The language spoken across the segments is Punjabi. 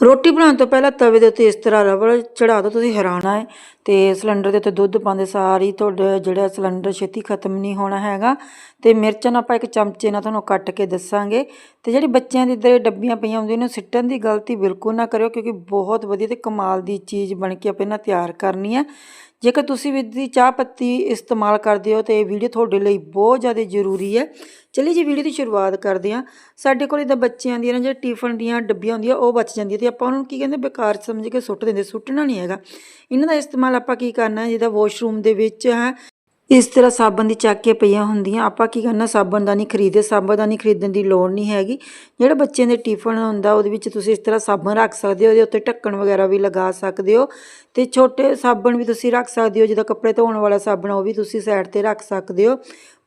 ਰੋਟੀ ਬਣਾਉਣ ਤੋਂ ਪਹਿਲਾਂ ਤਵੇ ਦੇ ਉੱਤੇ ਇਸ ਤਰ੍ਹਾਂ ਰਬੜ ਚੜਾ ਦਿਓ, ਤੁਸੀਂ ਹੈਰਾਨ ਹੈ ਤੇ ਸਿਲੰਡਰ ਦੇ ਉੱਤੇ ਦੁੱਧ ਪਾਉਂਦੇ ਸਾਰੀ ਤੁਹਾਡਾ ਜਿਹੜਾ ਸਿਲੰਡਰ ਛੇਤੀ ਖਤਮ ਨਹੀਂ ਹੋਣਾ ਹੈਗਾ। ਤੇ ਮਿਰਚਾਂ ਨੂੰ ਆਪਾਂ ਇੱਕ ਚਮਚੇ ਨਾਲ ਤੁਹਾਨੂੰ ਕੱਟ ਕੇ ਦੱਸਾਂਗੇ। ਤੇ ਜਿਹੜੀ ਬੱਚਿਆਂ ਦੀ ਇੱਧਰ ਡੱਬੀਆਂ ਪਈਆਂ ਹੁੰਦੀਆਂ ਨੇ ਸਿੱਟਣ ਦੀ ਗਲਤੀ ਬਿਲਕੁਲ ਨਾ ਕਰਿਓ, ਕਿਉਂਕਿ ਬਹੁਤ ਵਧੀਆ ਤੇ ਕਮਾਲ ਦੀ ਚੀਜ਼ ਬਣ ਕੇ ਆਪਾਂ ਇਹਨਾਂ ਤਿਆਰ ਕਰਨੀ ਹੈ ਜੇਕਰ ਤੁਸੀਂ ਵੀ ਦੀ ਚਾਹ ਪੱਤੀ ਇਸਤੇਮਾਲ ਕਰਦੇ ਹੋ ਤੇ ਇਹ ਵੀਡੀਓ ਤੁਹਾਡੇ ਲਈ ਬਹੁਤ ਜ਼ਿਆਦਾ ਜ਼ਰੂਰੀ ਹੈ। ਚਲਿਏ ਜੀ ਵੀਡੀਓ ਦੀ ਸ਼ੁਰੂਆਤ ਕਰਦੇ ਹਾਂ। ਸਾਡੇ ਕੋਲ ਇਦਾਂ ਬੱਚਿਆਂ ਦੀਆਂ ਨਾ ਜਿਹੜੇ ਟਿਫਨ ਦੀਆਂ ਡੱਬੀਆਂ ਹੁੰਦੀਆਂ, ਉਹ ਬਚ ਜਾਂਦੀਆਂ ਤੇ ਆਪਾਂ ਉਹਨਾਂ ਨੂੰ ਕੀ ਕਹਿੰਦੇ ਬੇਕਾਰ ਸਮਝ ਕੇ ਸੁੱਟ ਦਿੰਦੇ, ਸੁੱਟਣਾ ਨਹੀਂ ਹੈਗਾ। ਇਹਨਾਂ ਦਾ ਇਸਤੇਮਾਲ ਆਪਾਂ ਕੀ ਕਰਨਾ ਹੈ ਜਿਹਦਾ ਵਾਸ਼ਰੂਮ ਦੇ ਵਿੱਚ ਹੈ, ਇਸ ਤਰ੍ਹਾਂ ਸਾਬਣ ਦੀ ਚੱਕ ਪਈਆਂ ਹੁੰਦੀਆਂ। ਆਪਾਂ ਕੀ ਕਰਨਾ, ਸਾਬਣ ਦਾ ਨਹੀਂ ਖਰੀਦੇ ਸਾਬਣ ਦਾ ਨਹੀਂ ਖਰੀਦਣ ਦੀ ਲੋੜ ਨਹੀਂ ਹੈਗੀ। ਜਿਹੜਾ ਬੱਚਿਆਂ ਦੇ ਟਿਫਨ ਹੁੰਦਾ, ਉਹਦੇ ਵਿੱਚ ਤੁਸੀਂ ਇਸ ਤਰ੍ਹਾਂ ਸਾਬਣ ਰੱਖ ਸਕਦੇ ਹੋ, ਉਹਦੇ ਉੱਤੇ ਢੱਕਣ ਵਗੈਰਾ ਵੀ ਲਗਾ ਸਕਦੇ ਹੋ। ਤੇ ਛੋਟੇ ਸਾਬਣ ਵੀ ਤੁਸੀਂ ਰੱਖ ਸਕਦੇ ਹੋ ਜਿਹਦਾ ਕੱਪੜੇ ਧੋਣ ਵਾਲਾ ਸਾਬਣ ਉਹ ਵੀ ਤੁਸੀਂ ਸਾਈਡ ਤੇ ਰੱਖ ਸਕਦੇ ਹੋ।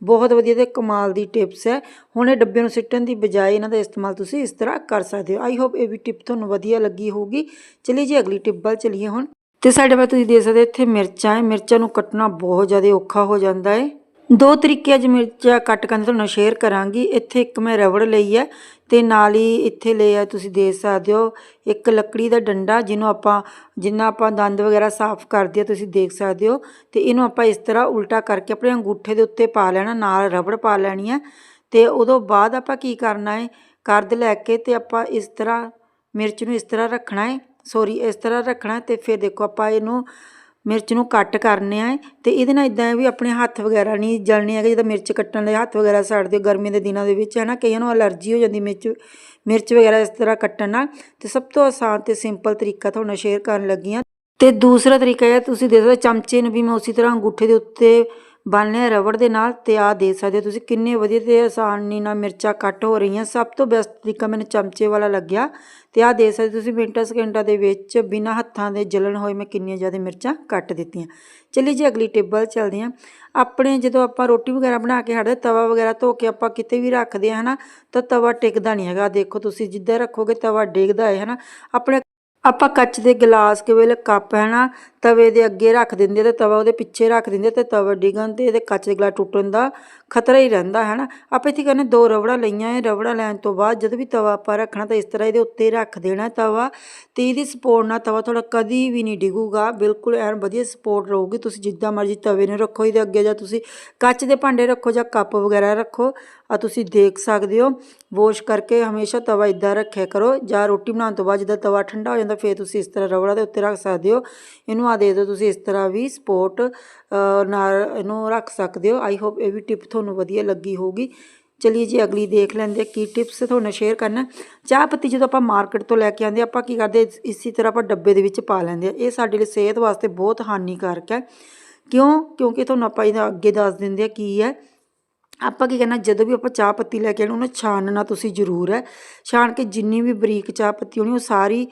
ਬਹੁਤ ਵਧੀਆ ਤੇ ਕਮਾਲ ਦੀ ਟਿਪਸ ਹੈ। ਹੁਣ ਇਹ ਡੱਬੇ ਨੂੰ ਸਿੱਟਣ ਦੀ ਬਜਾਏ ਇਹਨਾਂ ਦਾ ਇਸਤੇਮਾਲ ਤੁਸੀਂ ਇਸ ਤਰ੍ਹਾਂ ਕਰ ਸਕਦੇ ਹੋ। ਆਈ ਹੋਪ ਇਹ ਵੀ ਟਿਪ ਤੁਹਾਨੂੰ ਵਧੀਆ ਲੱਗੀ ਹੋਊਗੀ। ਚਲਿਏ ਜੀ, ਅਗਲੀ ਟਿਪ ਵੱਲ ਚਲੀਏ ਹੁਣ। ਤੇ ਸਾਡੇ ਵੱਲ ਤੁਸੀਂ ਦੇਖ ਸਕਦੇ ਹੋ, ਇੱਥੇ ਮਿਰਚਾਂ ਹੈ। ਮਿਰਚਾਂ ਨੂੰ ਕੱਟਣਾ ਬਹੁਤ ਜ਼ਿਆਦਾ ਔਖਾ ਹੋ ਜਾਂਦਾ ਹੈ। ਦੋ ਤਰੀਕੇ ਅੱਜ ਮਿਰਚਾਂ ਕੱਟ ਕਰਨ ਤੁਹਾਨੂੰ ਸ਼ੇਅਰ ਕਰਾਂਗੀ। ਇੱਥੇ ਇੱਕ ਮੈਂ ਰਬੜ ਲਈ ਹੈ ਤੇ ਨਾਲ ਹੀ ਇੱਥੇ ਲਿਆ ਤੁਸੀਂ ਦੇਖ ਸਕਦੇ ਹੋ, ਇੱਕ ਲੱਕੜੀ ਦਾ ਡੰਡਾ ਜਿਹਨੂੰ ਆਪਾਂ, ਜਿੰਨਾ ਆਪਾਂ ਦੰਦ ਵਗੈਰਾ ਸਾਫ਼ ਕਰਦੇ ਆ, ਤੁਸੀਂ ਦੇਖ ਸਕਦੇ ਹੋ। ਤੇ ਇਹਨੂੰ ਆਪਾਂ ਇਸ ਤਰ੍ਹਾਂ ਉਲਟਾ ਕਰਕੇ ਆਪਣੇ ਅੰਗੂਠੇ ਦੇ ਉੱਤੇ ਪਾ ਲੈਣਾ, ਨਾਲ ਰਬੜ ਪਾ ਲੈਣੀ ਹੈ। ਤੇ ਉਦੋਂ ਬਾਅਦ ਆਪਾਂ ਕੀ ਕਰਨਾ ਹੈ, ਕਰਦ ਲੈ ਕੇ ਤੇ ਆਪਾਂ ਇਸ ਤਰ੍ਹਾਂ ਮਿਰਚ ਨੂੰ ਇਸ ਤਰ੍ਹਾਂ ਰੱਖਣਾ ਹੈ। ਸੋਰੀ, ਇਸ ਤਰ੍ਹਾਂ ਰੱਖਣਾ ਤੇ ਫਿਰ ਦੇਖੋ ਆਪਾਂ ਇਹਨੂੰ ਮਿਰਚ ਨੂੰ ਕੱਟ ਕਰਨੇ ਆ ਤੇ ਇਹਦੇ ਨਾਲ ਇਦਾਂ ਹੈ ਵੀ ਆਪਣੇ ਹੱਥ ਵਗੈਰਾ ਨਹੀਂ ਜਲਣੇ ਹੈਗੇ, ਜਦੋਂ ਮਿਰਚ ਕੱਟਣ ਦੇ ਹੱਥ ਵਗੈਰਾ ਸੜਦੇ ਗਰਮੀ ਦੇ ਦਿਨਾਂ ਦੇ ਵਿੱਚ ਹੈ ਨਾ ਕਈਆਂ ਨੂੰ ਅਲਰਜੀ ਹੋ ਜਾਂਦੀ ਮਿਰਚ ਮਿਰਚ ਵਗੈਰਾ ਇਸ ਤਰ੍ਹਾਂ ਕੱਟਣ ਨਾਲ। ਤੇ ਸਭ ਤੋਂ ਆਸਾਨ ਤੇ ਸਿੰਪਲ ਤਰੀਕਾ ਤੁਹਾਨੂੰ ਸ਼ੇਅਰ ਕਰਨ ਲੱਗੀ ਹਾਂ ਤੇ ਦੂਸਰਾ ਤਰੀਕਾ ਇਹ ਤੁਸੀਂ ਦੇਖ ਚਮਚੇ ਨੂੰ ਵੀ ਮੈਂ ਉਸੇ ਤਰ੍ਹਾਂ ਅੰਗੂਠੇ ਦੇ ਉੱਤੇ ਬੰਨ੍ਹਿਆ ਰਬੜ ਦੇ ਨਾਲ ਤੇ ਆਹ ਦੇ ਸਕਦੇ ਹੋ। ਤੁਸੀਂ ਕਿੰਨੇ ਵਧੀਆ ਤੇ ਆਸਾਨੀ ਨਾਲ ਮਿਰਚਾਂ ਕੱਟ ਹੋ ਰਹੀਆਂ। ਸਭ ਤੋਂ ਬੈਸਟ ਤਰੀਕਾ ਮੈਨੂੰ ਚਮਚੇ ਵਾਲਾ ਲੱਗਿਆ। ਤੇ ਆਹ ਦੇ ਸਕਦੇ ਤੁਸੀਂ ਮਿੰਟਾਂ ਸਕਿੰਟਾਂ ਦੇ ਵਿੱਚ ਬਿਨਾਂ ਹੱਥਾਂ ਦੇ ਜਲਣ ਹੋਏ ਮੈਂ ਕਿੰਨੀਆਂ ਜ਼ਿਆਦਾ ਮਿਰਚਾਂ ਕੱਟ ਦਿੱਤੀਆਂ। ਚਲੀ ਜੀ ਅਗਲੀ ਟੇਬਲ ਚੱਲਦੇ ਹਾਂ। ਆਪਣੇ ਜਦੋਂ ਆਪਾਂ ਰੋਟੀ ਵਗੈਰਾ ਬਣਾ ਕੇ ਹਟਦੇ ਤਵਾ ਵਗੈਰਾ ਧੋ ਕੇ ਆਪਾਂ ਕਿਤੇ ਵੀ ਰੱਖਦੇ ਆ ਹਨਾ, ਤਾਂ ਤਵਾ ਟਿਕਦਾ ਨਹੀਂ ਹੈਗਾ। ਦੇਖੋ ਤੁਸੀਂ ਜਿੱਦਾਂ ਰੱਖੋਗੇ ਤਵਾ ਡਿੱਗਦਾ ਹੈ, ਹਨਾ। ਆਪਣੇ ਆਪਾਂ ਕੱਚ ਦੇ ਗਲਾਸ ਕੇ ਵੇਲੇ ਕੱਪ ਹੈ ਨਾ ਤਵੇ ਦੇ ਅੱਗੇ ਰੱਖ ਦਿੰਦੇ ਤੇ ਤਵਾ ਉਹਦੇ ਪਿੱਛੇ ਰੱਖ ਦਿੰਦੇ ਤੇ ਤਵਾ ਡਿੱਗਣ ਤੇ ਇਹਦੇ ਕੱਚ ਦੇ ਗਲਾ ਟੁੱਟਣ ਦਾ ਖਤਰਾ ਹੀ ਰਹਿੰਦਾ ਹੈ ਨਾ ਆਪਾਂ ਇੱਥੇ ਕਹਿੰਦੇ ਦੋ ਰਬੜਾ ਲਈਆਂ, ਇਹ ਰਬੜਾ ਲੈਣ ਤੋਂ ਬਾਅਦ ਜਦੋਂ ਵੀ ਤਵਾ ਆਪਾਂ ਰੱਖਣਾ ਤਾਂ ਇਸ ਤਰ੍ਹਾਂ ਇਹਦੇ ਉੱਤੇ ਰੱਖ ਦੇਣਾ ਤਵਾ ਤੇ ਇਹਦੀ ਸਪੋਰਟ ਨਾਲ ਤਵਾ ਥੋੜਾ ਕਦੀ ਵੀ ਨਹੀਂ ਡਿੱਗੂਗਾ, ਬਿਲਕੁਲ ਐਨ ਵਧੀਆ ਸਪੋਰਟ ਰਹੂਗੀ। ਤੁਸੀਂ ਜਿੱਦਾਂ ਮਰਜ਼ੀ ਤਵੇ ਨੂੰ ਰੱਖੋ ਇਹਦੇ ਅੱਗੇ ਜਾਂ ਤੁਸੀਂ ਕੱਚ ਦੇ ਭਾਂਡੇ ਰੱਖੋ ਜਾਂ ਕੱਪ ਵਗੈਰਾ ਰੱਖੋ ਆ ਤੁਸੀਂ ਦੇਖ ਸਕਦੇ ਹੋ। ਵਾਸ਼ ਕਰਕੇ ਹਮੇਸ਼ਾ ਤਵਾ ਇਦਾਂ ਰੱਖਿਆ ਕਰੋ ਜਾਂ ਰੋਟੀ ਬਣਾਉਣ ਤੋਂ ਬਾਅਦ ਜਦੋਂ ਤਵਾ ਠੰਡਾ ਹੋ ਜਾਂਦਾ, ਫਿਰ ਤੁਸੀਂ ਇਸ ਤਰ੍ਹਾਂ ਰਵੜਾ ਦੇ ਉੱਤੇ ਰੱਖ ਸਕਦੇ ਹੋ। ਇਹਨੂੰ ਆ ਦੇ ਦਿਓ, ਤੁਸੀਂ ਇਸ ਤਰ੍ਹਾਂ ਵੀ ਸਪੋਰਟ ਨਾਲ ਇਹਨੂੰ ਰੱਖ ਸਕਦੇ ਹੋ। ਆਈ ਹੋਪ ਇਹ ਵੀ ਟਿਪ ਤੁਹਾਨੂੰ ਵਧੀਆ ਲੱਗੀ ਹੋਊਗੀ। ਚਲਿਏ ਜੀ, ਅਗਲੀ ਦੇਖ ਲੈਂਦੇ ਹਾਂ ਕੀ ਟਿਪਸ ਤੁਹਾਨੂੰ ਸ਼ੇਅਰ ਕਰਨਾ ਚਾਹ ਪੱਤੀ ਜਦੋਂ ਆਪਾਂ ਮਾਰਕੀਟ ਤੋਂ ਲੈ ਕੇ ਆਉਂਦੇ ਆਪਾਂ ਕੀ ਕਰਦੇ ਇਸੇ ਤਰ੍ਹਾਂ ਆਪਾਂ ਡੱਬੇ ਦੇ ਵਿੱਚ ਪਾ ਲੈਂਦੇ ਆ ਇਹ ਸਾਡੇ ਲਈ ਸਿਹਤ ਵਾਸਤੇ ਬਹੁਤ ਹਾਨੀਕਾਰਕ ਹੈ। ਕਿਉਂ? ਕਿਉਂਕਿ ਤੁਹਾਨੂੰ ਆਪਾਂ ਇਹਦਾ ਅੱਗੇ ਦੱਸ ਦਿੰਦੇ ਆ ਕੀ ਹੈ। ਆਪਾਂ ਕੀ ਕਰਨਾ, ਜਦੋਂ ਵੀ ਆਪਾਂ ਚਾਹ ਪੱਤੀ ਲੈ ਕੇ ਆਉਣੀ, ਉਹਨੂੰ ਛਾਣਨਾ ਤੁਸੀਂ ਜ਼ਰੂਰ ਹੈ। ਛਾਣ ਕੇ ਜਿੰਨੀ ਵੀ ਬਰੀਕ ਚਾਹ ਪੱਤੀ ਹੋਣੀ, ਉਹ ਸਾਰੀ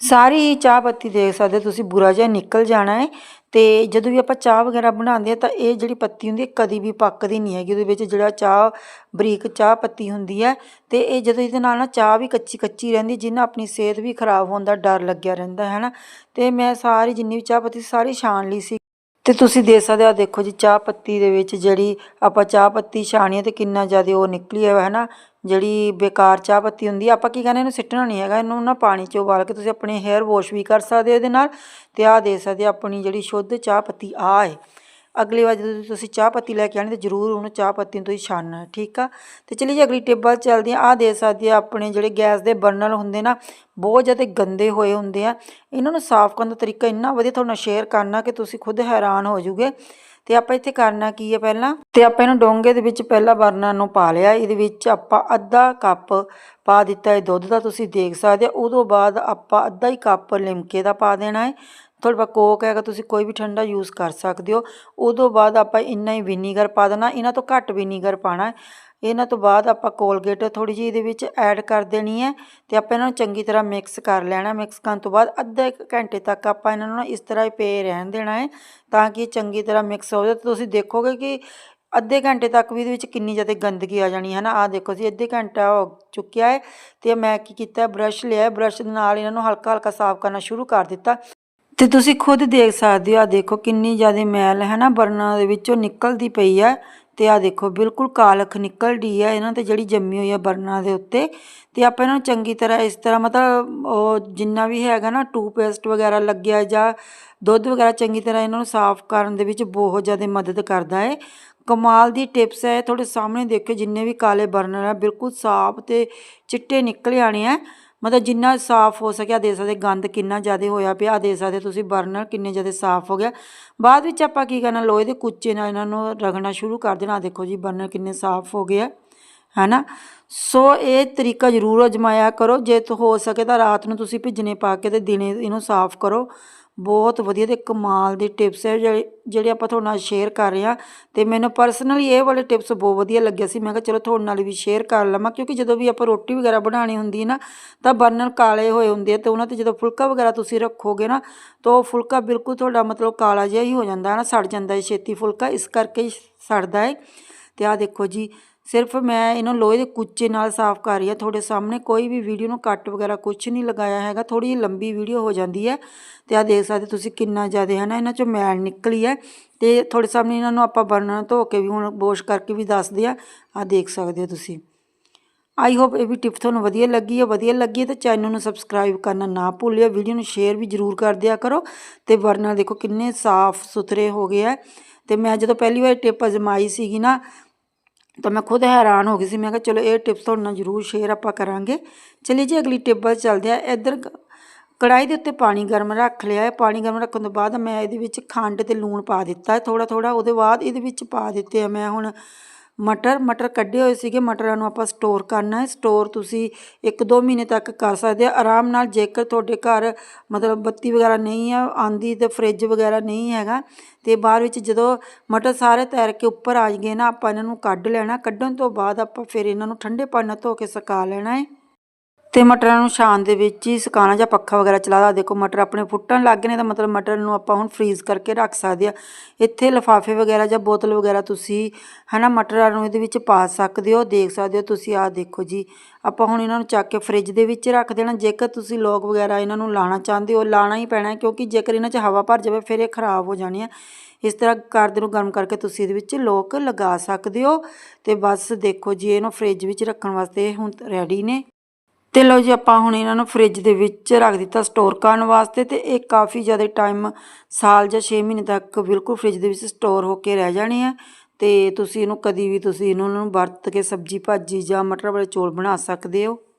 ਸਾਰੀ ਹੀ ਚਾਹ ਪੱਤੀ ਦੇਖ ਸਕਦੇ ਹੋ ਤੁਸੀਂ, ਬੁਰਾ ਜਿਹਾ ਨਿਕਲ ਜਾਣਾ ਹੈ ਤੇ ਜਦੋਂ ਵੀ ਆਪਾਂ ਚਾਹ ਵਗੈਰਾ ਬਣਾਉਂਦੇ ਆ ਤਾਂ ਇਹ ਜਿਹੜੀ ਪੱਤੀ ਹੁੰਦੀ ਹੈ ਕਦੀ ਵੀ ਪੱਕਦੀ ਨਹੀਂ ਹੈਗੀ। ਉਹਦੇ ਵਿੱਚ ਜਿਹੜਾ ਚਾਹ, ਬਰੀਕ ਚਾਹ ਪੱਤੀ ਹੁੰਦੀ ਹੈ ਤੇ ਇਹ ਜਦੋਂ ਇਹਦੇ ਨਾਲ ਨਾ ਚਾਹ ਵੀ ਕੱਚੀ ਕੱਚੀ ਰਹਿੰਦੀ ਜਿੰਨਾ ਆਪਣੀ ਸਿਹਤ ਵੀ ਖਰਾਬ ਹੋਣ ਦਾ ਡਰ ਲੱਗਿਆ ਰਹਿੰਦਾ, ਹੈ ਨਾ। ਤੇ ਮੈਂ ਸਾਰੀ ਜਿੰਨੀ ਵੀ ਚਾਹ ਪੱਤੀ ਸਾਰੀ ਛਾਣ ਲਈ ਸੀ। ਤੇ ਤੁਸੀਂ ਦੇਖ ਸਕਦੇ ਹੋ ਦੇਖੋ ਜੀ, ਚਾਹ ਪੱਤੀ ਦੇ ਵਿੱਚ ਜਿਹੜੀ ਆਪਾਂ ਚਾਹ ਪੱਤੀ ਛਾਣੀ ਹੈ ਤੇ ਕਿੰਨਾ ਜ਼ਿਆਦਾ ਉਹ ਨਿਕਲੀ ਹੈ ਨਾ ਜਿਹੜੀ ਬੇਕਾਰ ਚਾਹ ਪੱਤੀ ਹੁੰਦੀ ਆ ਆਪਾਂ ਕੀ ਕਹਿੰਦੇ, ਇਹਨੂੰ ਸਿੱਟਣਾ ਨਹੀਂ ਹੈਗਾ, ਇਹਨੂੰ ਨਾ ਪਾਣੀ 'ਚ ਉਬਾਲ ਕੇ ਤੁਸੀਂ ਆਪਣੇ ਹੇਅਰ ਵਾਸ਼ ਵੀ ਕਰ ਸਕਦੇ ਹੋ ਇਹਦੇ ਨਾਲ ਤੇ ਆਹ ਦੇ ਸਕਦੇ ਆਪਣੀ ਜਿਹੜੀ ਸ਼ੁੱਧ ਚਾਹ ਪੱਤੀ ਆ ਹੈ। ਅਗਲੀ ਵਾਰ ਜਦੋਂ ਤੁਸੀਂ ਚਾਹ ਪੱਤੀ ਲੈ ਕੇ ਆਣੀ ਤੇ ਜ਼ਰੂਰ ਉਹਨੂੰ ਚਾਹ ਪੱਤੀ ਨੂੰ ਤੁਸੀਂ ਛਾਨਣਾ ਠੀਕ ਆ? ਤੇ ਚਲੀ ਜੀ, ਅਗਲੀ ਟੇਬਲ ਚੱਲਦੀ ਆ ਆ ਦੇ ਸਕਦੇ ਆ ਆਪਣੇ ਜਿਹੜੇ ਗੈਸ ਦੇ ਬਰਨਰ ਹੁੰਦੇ ਨਾ, ਬਹੁਤ ਜ਼ਿਆਦਾ ਗੰਦੇ ਹੋਏ ਹੁੰਦੇ ਆ। ਇਹਨਾਂ ਨੂੰ ਸਾਫ਼ ਕਰਨ ਦਾ ਤਰੀਕਾ ਇੰਨਾ ਵਧੀਆ ਤੁਹਾਨੂੰ ਸ਼ੇਅਰ ਕਰਨਾ ਕਿ ਤੁਸੀਂ ਖੁਦ ਹੈਰਾਨ ਹੋ ਜਾਓਗੇ। ਤੇ ਆਪਾਂ ਇੱਥੇ ਕਰਨਾ ਕੀ ਹੈ ਪਹਿਲਾਂ? ਤੇ ਆਪਾਂ ਇਹਨੂੰ ਡੋਂਗੇ ਦੇ ਵਿੱਚ ਪਹਿਲਾਂ ਬਰਨਰ ਨੂੰ ਪਾ ਲਿਆ। ਇਹਦੇ ਵਿੱਚ ਆਪਾਂ ਅੱਧਾ ਕੱਪ ਪਾ ਦਿੱਤਾ ਹੈ ਦੁੱਧ ਦਾ, ਤੁਸੀਂ ਦੇਖ ਸਕਦੇ ਹੋ ਉਦੋਂ ਬਾਅਦ ਆਪਾਂ ਅੱਧਾ ਹੀ ਕੱਪ ਲਿਮਕੇ ਦਾ ਪਾ ਦੇਣਾ ਹੈ। ਤੁਹਾਡੇ ਕੋਲ ਕੋਕ ਹੈਗਾ, ਤੁਸੀਂ ਕੋਈ ਵੀ ਠੰਡਾ ਯੂਜ਼ ਕਰ ਸਕਦੇ ਹੋ। ਉਦੋਂ ਬਾਅਦ ਆਪਾਂ ਇੰਨਾ ਹੀ ਵਿਨੀਗਰ ਪਾ ਦੇਣਾ, ਇਹਨਾਂ ਤੋਂ ਘੱਟ ਵਿਨੀਗਰ ਪਾਣਾ ਇਹਨਾਂ ਤੋਂ ਬਾਅਦ ਆਪਾਂ ਕੋਲਗੇਟ ਥੋੜੀ ਜਿਹੀ ਇਹਦੇ ਵਿੱਚ ਐਡ ਕਰ ਦੇਣੀ ਹੈ ਤੇ ਆਪਾਂ ਇਹਨਾਂ ਨੂੰ ਚੰਗੀ ਤਰ੍ਹਾਂ ਮਿਕਸ ਕਰ ਲੈਣਾ। ਮਿਕਸ ਕਰਨ ਤੋਂ ਬਾਅਦ ਅੱਧਾ ਇੱਕ ਘੰਟੇ ਤੱਕ ਆਪਾਂ ਇਹਨਾਂ ਨੂੰ ਇਸ ਤਰ੍ਹਾਂ ਹੀ ਪਏ ਰਹਿਣ ਦੇਣਾ ਹੈ ਤਾਂ ਕਿ ਚੰਗੀ ਤਰ੍ਹਾਂ ਮਿਕਸ ਹੋ ਜਾਵੇ। ਤੇ ਤੁਸੀਂ ਦੇਖੋਗੇ ਕਿ ਅੱਧੇ ਘੰਟੇ ਤੱਕ ਵੀ ਇਹਦੇ ਵਿੱਚ ਕਿੰਨੀ ਜ਼ਿਆਦਾ ਗੰਦਗੀ ਆ ਜਾਣੀ ਹੈ ਨਾ। ਆਹ ਦੇਖੋ ਜੀ, ਅੱਧੇ ਘੰਟਾ ਹੋ ਚੁੱਕਿਆ ਹੈ ਤੇ ਮੈਂ ਕੀ ਕੀਤਾ ਬ੍ਰਸ਼ ਲਿਆ ਬ੍ਰਸ਼ ਦੇ ਨਾਲ ਇਹਨਾਂ ਨੂੰ ਹਲਕਾ ਹਲਕਾ ਸਾਫ਼ ਕਰਨਾ ਸ਼ੁਰੂ ਕਰ ਦਿੱਤਾ। ਤੇ ਤੁਸੀਂ ਖੁਦ ਦੇਖ ਸਕਦੇ ਹੋ ਆ ਦੇਖੋ ਕਿੰਨੀ ਜ਼ਿਆਦਾ ਮੈਲ ਹੈ ਨਾ ਬਰਨਾਂ ਦੇ ਵਿੱਚੋਂ ਨਿਕਲਦੀ ਪਈ ਹੈ ਤੇ ਆ ਦੇਖੋ, ਬਿਲਕੁਲ ਕਾਲਖ ਨਿਕਲ ਡੀ ਆ, ਇਹਨਾਂ ਤੇ ਜਿਹੜੀ ਜੰਮੀ ਹੋਈ ਆ ਬਰਨਾਂ ਦੇ ਉੱਤੇ। ਤੇ ਆਪਾਂ ਇਹਨਾਂ ਨੂੰ ਚੰਗੀ ਤਰ੍ਹਾਂ ਇਸ ਤਰ੍ਹਾਂ ਮਤਲਬ ਉਹ ਜਿੰਨਾ ਵੀ ਹੈਗਾ ਨਾ ਟੂਪੇਸਟ ਵਗੈਰਾ ਲੱਗਿਆ ਜਾਂ ਦੁੱਧ ਵਗੈਰਾ ਚੰਗੀ ਤਰ੍ਹਾਂ ਇਹਨਾਂ ਨੂੰ ਸਾਫ਼ ਕਰਨ ਦੇ ਵਿੱਚ ਬਹੁਤ ਜ਼ਿਆਦਾ ਮਦਦ ਕਰਦਾ ਹੈ ਕਮਾਲ ਦੀ ਟਿਪਸ ਹੈ ਤੁਹਾਡੇ ਸਾਹਮਣੇ ਦੇਖੋ ਜਿੰਨੇ ਵੀ ਕਾਲੇ ਬਰਨਰ ਆ, ਬਿਲਕੁਲ ਸਾਫ਼ ਤੇ ਚਿੱਟੇ ਨਿਕਲ ਆਣੇ ਆ। ਮਤਲਬ ਜਿੰਨਾ ਸਾਫ਼ ਹੋ ਸਕਿਆ ਦੇ ਸਕਦੇ ਗੰਦ ਕਿੰਨਾ ਜ਼ਿਆਦਾ ਹੋਇਆ ਪਿਆ ਦੇ ਸਕਦੇ ਤੁਸੀਂ ਬਰਨਰ ਕਿੰਨੇ ਜ਼ਿਆਦਾ ਸਾਫ਼ ਹੋ ਗਿਆ ਬਾਅਦ ਵਿੱਚ ਆਪਾਂ ਕੀ ਕਰਨਾ, ਲੋਹੇ ਦੇ ਕੁੱਚੇ ਨਾਲ ਇਹਨਾਂ ਨੂੰ ਰਗੜਨਾ ਸ਼ੁਰੂ ਕਰ ਦੇਣਾ। ਆਹ ਦੇਖੋ ਜੀ ਬਰਨਰ ਕਿੰਨੇ ਸਾਫ਼ ਹੋ ਗਏ ਆ, ਹੈਨਾ? ਸੋ ਇਹ ਤਰੀਕਾ ਜ਼ਰੂਰ ਅਜਮਾਇਆ ਕਰੋ। ਜੇ ਤੋਂ ਹੋ ਸਕੇ ਤਾਂ ਰਾਤ ਨੂੰ ਤੁਸੀਂ ਭਿੱਜਣੇ ਪਾ ਕੇ ਤੇ ਦਿਨੇ ਇਹਨੂੰ ਸਾਫ਼ ਕਰੋ। ਬਹੁਤ ਵਧੀਆ ਤੇ ਕਮਾਲ ਦੀ ਟਿਪਸ ਹੈ ਜਿਹੜੇ ਜਿਹੜੇ ਆਪਾਂ ਤੁਹਾਡੇ ਨਾਲ ਸ਼ੇਅਰ ਕਰ ਰਹੇ ਹਾਂ ਤੇ ਮੈਨੂੰ ਪਰਸਨਲੀ ਇਹ ਵਾਲੇ ਟਿਪਸ ਬਹੁਤ ਵਧੀਆ ਲੱਗਿਆ ਸੀ। ਮੈਂ ਕਿਹਾ ਚਲੋ ਤੁਹਾਡੇ ਨਾਲ ਵੀ ਸ਼ੇਅਰ ਕਰ ਲਵਾਂ ਕਿਉਂਕਿ ਜਦੋਂ ਵੀ ਆਪਾਂ ਰੋਟੀ ਵਗੈਰਾ ਬਣਾਉਣੀ ਹੁੰਦੀ ਹੈ ਨਾ, ਤਾਂ ਬਰਨਰ ਕਾਲੇ ਹੋਏ ਹੁੰਦੇ ਆ ਤੇ ਉਹਨਾਂ ਤੇ ਜਦੋਂ ਫੁਲਕਾ ਵਗੈਰਾ ਤੁਸੀਂ ਰੱਖੋਗੇ ਨਾ, ਤਾਂ ਉਹ ਫੁਲਕਾ ਬਿਲਕੁਲ ਤੁਹਾਡਾ ਮਤਲਬ ਕਾਲਾ ਜਿਹਾ ਹੀ ਹੋ ਜਾਂਦਾ ਹੈ ਨਾ, ਸੜ ਜਾਂਦਾ ਹੈ ਛੇਤੀ ਫੁਲਕਾ, ਇਸ ਕਰਕੇ ਹੀ ਸੜਦਾ ਹੈ। ਤੇ ਆਹ ਦੇਖੋ ਜੀ ਸਿਰਫ ਮੈਂ ਇਹਨੂੰ ਲੋਹੇ ਦੇ ਕੁੱਚੇ ਨਾਲ ਸਾਫ਼ ਕਰ ਰਹੀ ਹਾਂ। ਤੁਹਾਡੇ ਸਾਹਮਣੇ ਕੋਈ ਵੀ ਵੀਡੀਓ ਨੂੰ ਕੱਟ ਵਗੈਰਾ ਕੁਝ ਨਹੀਂ ਲਗਾਇਆ ਹੈਗਾ। ਥੋੜੀ ਜਿਹੀ ਲੰਬੀ ਵੀਡੀਓ ਹੋ ਜਾਂਦੀ ਹੈ ਤੇ ਆ ਦੇਖ ਸਕਦੇ ਤੁਸੀਂ ਕਿੰਨਾ ਜ਼ਿਆਦਾ ਹੈ ਨਾ, ਇਹਨਾਂ ਚੋਂ ਮੈਲ ਨਿਕਲੀ ਹੈ ਤੇ ਤੁਹਾਡੇ ਸਾਹਮਣੇ ਇਹਨਾਂ ਨੂੰ ਆਪਾਂ ਬਰਨਰ ਧੋ ਕੇ ਵੀ ਹੁਣ ਵਾਸ਼ ਕਰਕੇ ਵੀ ਦੱਸਦੇ ਆ ਆ ਦੇਖ ਸਕਦੇ ਹੋ ਤੁਸੀਂ। ਆਈ ਹੋਪ ਇਹ ਵੀ ਟਿਪ ਤੁਹਾਨੂੰ ਵਧੀਆ ਲੱਗੀ ਹੈ। ਵਧੀਆ ਲੱਗੀ ਹੈ ਤਾਂ ਚੈਨਲ ਨੂੰ ਸਬਸਕ੍ਰਾਈਬ ਕਰਨਾ ਨਾ ਭੁੱਲਿਓ। ਵੀਡੀਓ ਨੂੰ ਸ਼ੇਅਰ ਵੀ ਜ਼ਰੂਰ ਕਰ ਦਿਆ ਕਰੋ ਤੇ ਬਰਨਰ ਦੇਖੋ ਕਿੰਨੇ ਸਾਫ਼ ਸੁਥਰੇ ਹੋ ਗਏ ਆ ਤੇ ਮੈਂ ਜਦੋਂ ਪਹਿਲੀ ਵਾਰ ਟਿਪ ਅਜ਼ਮਾਈ ਸੀਗੀ ਨਾ ਤਾਂ ਮੈਂ ਖੁਦ ਹੈਰਾਨ ਹੋ ਗਈ ਸੀ। ਮੈਂ ਕਿਹਾ ਚਲੋ ਇਹ ਟਿਪਸ ਤੁਹਾਡੇ ਨਾਲ ਜ਼ਰੂਰ ਸ਼ੇਅਰ ਆਪਾਂ ਕਰਾਂਗੇ। ਚਲਿਏ ਜੀ, ਅਗਲੀ ਟਿਪ ਵੱਲ ਚੱਲਦੇ ਆ ਇੱਧਰ ਕ- ਕੜਾਈ ਦੇ ਉੱਤੇ ਪਾਣੀ ਗਰਮ ਰੱਖ ਲਿਆ ਹੈ। ਪਾਣੀ ਗਰਮ ਰੱਖਣ ਤੋਂ ਬਾਅਦ ਮੈਂ ਇਹਦੇ ਵਿੱਚ ਖੰਡ ਤੇ ਲੂਣ ਪਾ ਦਿੱਤਾ ਹੈ। ਥੋੜਾ ਥੋੜਾ ਉਹਦੇ ਬਾਅਦ ਇਹਦੇ ਵਿੱਚ ਪਾ ਦਿੱਤੇ ਆ। ਮੈਂ ਹੁਣ ਮਟਰ ਮਟਰ ਕੱਢੇ ਹੋਏ ਸੀਗੇ, ਮਟਰਾਂ ਨੂੰ ਆਪਾਂ ਸਟੋਰ ਕਰਨਾ ਹੈ। ਸਟੋਰ ਤੁਸੀਂ 1-2 ਮਹੀਨੇ ਤੱਕ ਕਰ ਸਕਦੇ ਆ ਆਰਾਮ ਨਾਲ ਜੇਕਰ ਤੁਹਾਡੇ ਘਰ ਮਤਲਬ ਬੱਤੀ ਵਗੈਰਾ ਨਹੀਂ ਆ, ਆਂਦੀ ਤੇ ਫ੍ਰਿਜ ਵਗੈਰਾ ਨਹੀਂ ਹੈਗਾ, ਤੇ ਬਾਅਦ ਵਿੱਚ ਜਦੋਂ ਮਟਰ ਸਾਰੇ ਤੈਰ ਕੇ ਉੱਪਰ ਆ ਗਏ ਨਾ, ਆਪਾਂ ਇਹਨਾਂ ਨੂੰ ਕੱਢ ਲੈਣਾ। ਕੱਢਣ ਤੋਂ ਬਾਅਦ ਆਪਾਂ ਫਿਰ ਇਹਨਾਂ ਨੂੰ ਠੰਡੇ ਪਾਣੀ ਨਾਲ ਧੋ ਕੇ ਸੁਕਾ ਲੈਣਾ ਹੈ। ਤੇ ਮਟਰਾਂ ਨੂੰ ਛਾਣ ਦੇ ਵਿੱਚ ਹੀ ਸੁਕਾਉਣਾ ਜਾਂ ਪੱਖਾ ਵਗੈਰਾ ਚਲਾਦਾ ਦੇਖੋ, ਮਟਰ ਆਪਣੇ ਫੁੱਟਣ ਲੱਗ ਗਏ ਨੇ ਤਾਂ ਮਤਲਬ ਮਟਰ ਨੂੰ ਆਪਾਂ ਹੁਣ ਫਰੀਜ਼ ਕਰਕੇ ਰੱਖ ਸਕਦੇ ਆ ਇੱਥੇ ਲਿਫਾਫੇ ਵਗੈਰਾ ਜਾਂ ਬੋਤਲ ਵਗੈਰਾ ਤੁਸੀਂ, ਹਨਾ, ਮਟਰਾਂ ਨੂੰ ਇਹਦੇ ਵਿੱਚ ਪਾ ਸਕਦੇ ਹੋ, ਦੇਖ ਸਕਦੇ ਹੋ। ਤੁਸੀਂ ਆਹ ਦੇਖੋ ਜੀ, ਆਪਾਂ ਹੁਣ ਇਹਨਾਂ ਨੂੰ ਚੱਕ ਕੇ ਫ੍ਰਿਜ ਦੇ ਵਿੱਚ ਰੱਖ ਦੇਣਾ। ਜੇਕਰ ਤੁਸੀਂ ਲੋਕ ਵਗੈਰਾ ਇਹਨਾਂ ਨੂੰ ਲਾਣਾ ਚਾਹੁੰਦੇ ਹੋ, ਲਾਣਾ ਹੀ ਪੈਣਾ ਕਿਉਂਕਿ ਜੇਕਰ ਇਹਨਾਂ 'ਚ ਹਵਾ ਭਰ ਜਾਵੇ, ਫਿਰ ਇਹ ਖਰਾਬ ਹੋ ਜਾਣੀ ਆ ਇਸ ਤਰ੍ਹਾਂ ਕਰਦੇ ਨੂੰ ਗਰਮ ਕਰਕੇ ਤੁਸੀਂ ਇਹਦੇ ਵਿੱਚ ਲੋਕ ਲਗਾ ਸਕਦੇ ਹੋ। ਤੇ ਬਸ ਦੇਖੋ ਜੀ, ਇਹਨੂੰ ਫ੍ਰਿਜ ਵਿੱਚ ਰੱਖਣ ਵਾਸਤੇ ਹੁਣ ਰੈਡੀ ਨੇ। ਤੇ ਲਓ ਜੀ ਆਪਾਂ ਹੁਣ ਇਹਨਾਂ ਨੂੰ ਫ੍ਰਿਜ ਦੇ ਵਿੱਚ ਰੱਖ ਦਿੱਤਾ ਸਟੋਰ ਕਰਨ ਵਾਸਤੇ ਤੇ ਇਹ ਕਾਫੀ ਜ਼ਿਆਦਾ ਟਾਈਮ ਸਾਲ ਜਾਂ 6 ਮਹੀਨੇ ਤੱਕ ਬਿਲਕੁਲ ਫ੍ਰਿਜ ਦੇ ਵਿੱਚ ਸਟੋਰ ਹੋ ਕੇ ਰਹਿ ਜਾਣੇ ਆ। ਤੇ ਤੁਸੀਂ ਇਹਨੂੰ ਕਦੀ ਵੀ ਤੁਸੀਂ ਇਹਨਾਂ ਨੂੰ ਵਰਤ ਕੇ ਸਬਜੀ ਭਾਜੀ ਜਾਂ ਮਟਰ ਵਾਲੇ ਚੌਲ ਬਣਾ ਸਕਦੇ ਹੋ।